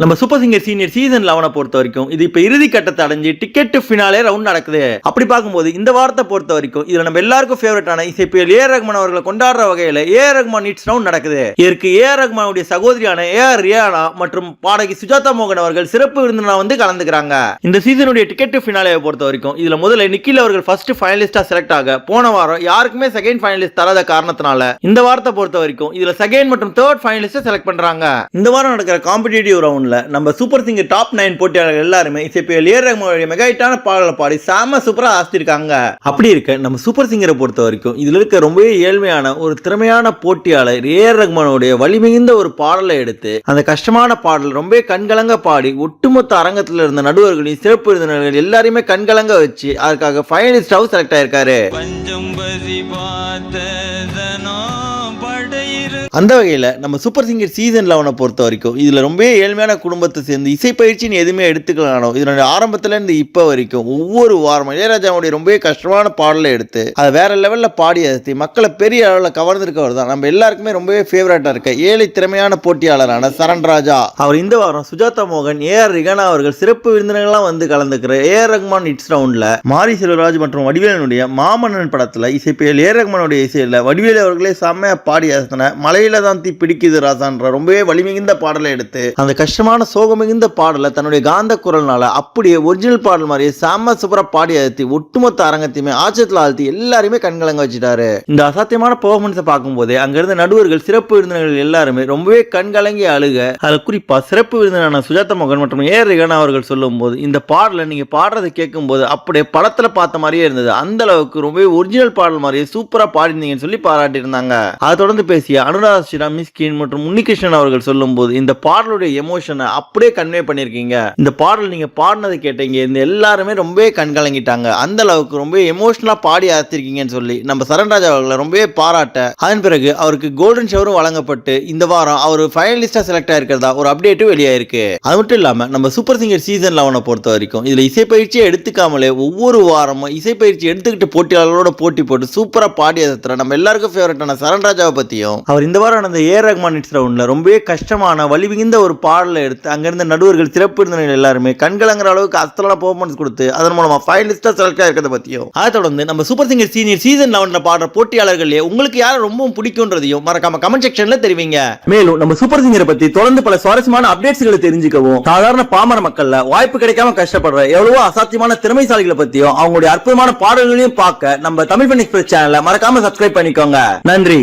நம்ம super singer senior season லெவனை பொறுத்த வரைக்கும் இது இப்போ இறுதி கட்டத்தை அடைஞ்சு டிக்கெட் ஃபினாலே ரவுண்ட் நடக்குது. அப்படி பார்க்கும்போது இந்த வாரத்தை பொறுத்த வரைக்கும் இதில் நம்ம எல்லாருக்கும் ஃபேவரட்டான இசைப்பியல் ஏ. ரஹ்மான் அவர்களை கொண்டாடுற வகையில் ஏ. ரஹ்மான் நீட்ஸ் ரவுண்ட் நடக்குது. இதற்கு ஏ. ரஹ்மானுடைய சகோதரியான ஏ. ஆர் ரியானா மற்றும் பாடகி சுஜாதா மோகன் அவர்கள் சிறப்பு விருந்தினா வந்து கலந்துக்கிறாங்க. இந்த சீசனுடைய டிக்கெட் ஃபினாலே பொறுத்த வரைக்கும் இதில் முதல்ல நிக்கில் அவர்கள் ஃபர்ஸ்ட் ஃபைனலிஸ்டாக செலக்ட் ஆக போன வாரம் யாருக்குமே செகண்ட் ஃபைனலிஸ்ட் தராத காரணத்தினால இந்த வாரத்தை பொறுத்த வரைக்கும் இதில் செகண்ட் மற்றும் தேர்ட் ஃபைனலிஸ்ட்டை செலக்ட் பண்ணுறாங்க இந்த வாரம் நடக்கிற காம்படிட்டிவ் ரவுண்ட் நம்ம சூப்பர் சிங்கர் டாப் நைன் போட்டியாளர்கள் எல்லாருமே இப்போ ஏர் ரஹ்மானுடைய மெகா ஹிட்டான பாடலை பாடி செம சூப்பரா ஆஸ்திருக்காங்க அப்படி இருக்க நம்ம சூப்பர் சிங்கரை பொறுத்த வரைக்கும் இதுல இருக்க ரொம்பவே ஏழ்மையான ஒரு திறமையான போட்டியாளர் ஏ ஆர் ரஹ்மானுடைய வலிமிகுந்த ஒரு பாடலை எடுத்து அந்த கஷ்டமான பாடல் ரொம்ப கண்கலங்க பாடி ஒட்டுமொத்த அரங்கத்தில் இருந்த நடுவர்களையும் சிறப்பு விருந்தினர்கள் எல்லாரையுமே கண்கலங்க வச்சு அதுக்காக ஃபைனலிஸ்டாகவும் செலக்ட் ஆயிருக்காரு. பஞ்சம் பசி பார்த்ததனோ அந்த வகையில் நம்ம சூப்பர் சிங்கர் சீசன் லெவனை பொறுத்த வரைக்கும் இதில் ரொம்ப ஏழ்மையான குடும்பத்தை சேர்ந்து இசைப்பயிற்சின்னு எதுவுமே எடுத்துக்கலானோ இதனுடைய ஆரம்பத்துலேருந்து இப்போ வரைக்கும் ஒவ்வொரு வாரம் இளையராஜாவுடைய ரொம்ப கஷ்டமான பாடலை எடுத்து அதை வேற லெவலில் பாடி அசத்தி மக்களை பெரிய அளவில் கவர்ந்திருக்கவர் தான். நம்ம எல்லாருக்குமே ரொம்பவே ஃபேவரட்டாக இருக்க ஏழை திறமையான போட்டியாளரான சரண் ராஜா. அவர் இந்த வாரம் சுஜாதா மோகன் ஏ ஆர் ரிகனா அவர்கள் சிறப்பு விருந்தினர்கள்லாம் வந்து கலந்துக்கிற ஏ ஆர் ரஹ்மான் இட்ஸ் ரவுண்டில் மாரி செல்வராஜ் மற்றும் வடிவேலனுடைய மாமன்னன் படத்தில் இசைப்பியல் ஏ ரஹ்மானுடைய இசையில் வடிவேலு அவர்களே செம்மையாக பாடி அசத்தின மலையில தான் தீ பிடிக்குது ராசான்ற ரொம்பவே வலிமிகுந்த பாடலை எடுத்து அந்த கஷ்டமான சோகமிகுந்த பாடலை தன்னுடைய காந்த குரல்னால அப்படியே ஒரிஜினல் பாடல் மாதிரி செம்ம சூப்பரா பாடி அழுத்தி ஒட்டுமொத்த அரங்கத்தையுமே ஆச்சரியத்தில் ஆழ்த்தி எல்லாருமே கண்கலங்க வச்சுட்டாரு. இந்த அசாத்தியமான பெர்ஃபார்மன்ஸை பார்க்கும்போதே அங்கிருந்த நடுவர்கள் சிறப்பு விருந்தினர்கள் எல்லாருமே ரொம்பவே கண்கலங்கி அழுக அதில் குறிப்பா சிறப்பு விருந்தினரான சுஜாதா மோகன் மற்றும் ஏ ரிகன் அவர்கள் சொல்லும்போது இந்த பாடலை நீங்க பாடுறதை கேட்கும்போது அப்படியே படத்துல பார்த்த மாதிரியே இருந்தது. அந்த அளவுக்கு ரொம்பவே ஒரிஜினல் பாடல் மாதிரியே சூப்பரா பாடினீங்கன்னு சொல்லி பாராட்டியிருந்தாங்க. அதை தொடர்ந்து பேசிய அனுராதா ஸ்ரீராம் மிஸ்கின் மற்றும் உன்னிகிருஷ்ணன் அவர்கள் சொல்லும்போது இந்த பாடலுடைய எமோஷனை அப்படியே கன்வே பண்ணியிருக்கீங்க. இந்த பாடல் நீங்க பாடினதை கேட்டீங்க. இந்த எல்லாருமே ரொம்பவே கண்கலங்கிட்டாங்க. அந்த அளவுக்கு ரொம்ப எமோஷனலா பாடி ஆத்திருக்கீங்கன்னு சொல்லி நம்ம சரண்ராஜ் அவர்களை ரொம்பவே பாராட்ட அதன் பிறகு அவருக்கு கோல்டன் ஷவரும் வழங்கப்பட்டு இந்த வாரம் அவர் ஃபைனலிஸ்டா செலக்ட் ஆயிருக்கிறதா ஒரு அப்டேட்டும் வெளியாயிருக்கு. அது மட்டும் இல்லாம நம்ம சூப்பர் சிங்கர் சீசன் லெவனை பொறுத்த வரைக்கும் இதுல இசைப்பயிற்சியை எடுத்துக்காமலே ஒவ்வொரு வாரமும் இசைப்பயிற்சி எடுத்துக்கிட்டு போட்டியாளர்களோட போட்டி போட்டு சூப்பரா பாடி அசத்துற நம்ம எல்லாருக்கும் ஃபேவரட்டான சரண்ராஜாவை பத்தியும். அவர் இந்த வாரம் நடந்த ஏ. ரஹ்மான் இட்ஸ் ரவுண்ட்ல ரொம்பவே கஷ்டமான வலி மிகுந்த ஒரு பாடலை எடுத்து அங்கிருந்த நடுவர்கள் சிறப்பு விருந்தினர்கள் எல்லாருமே கண்கலங்கிற அளவுக்கு அஸ்தலான பெர்ஃபார்மன்ஸ் கொடுத்து அதன் மூலமா ஃபைனலிஸ்டா செலக்ட் ஆயிருக்கிறத பத்தியும். அதை தொடர்ந்து நம்ம சூப்பர் சிங்கர் சீனியர் சீசன் லெவன்ல பாடுற போட்டியாளர்களே உங்களுக்கு யாரை ரொம்பவும் பிடிக்கும்ன்றதையும் மறக்காம கமெண்ட் செக்ஷன்ல தெரிவிங்க. மேலும் நம்ம சூப்பர் சிங்கரை பத்தி தொடர்ந்து பல சுவாரஸ்யமான அப்டேட்ஸ்களை தெரிஞ்சுக்கவும் சாதாரண பாமர மக்கள்ல வாய்ப்பு கிடைக்காம கஷ்டப்படுற எவ்வளவோ அசாத்தியமான திறமைசாலிகளை பத்தியும் அவங்களுடைய அற்புதமான பாடல்களையும் பார்க்க நம்ம தமிழ் பெண் எக்ஸ்பிரஸ் சேனலை மறக்காம சப்ஸ்கிரைப் பண்ணிக்கோங்க. நன்றி.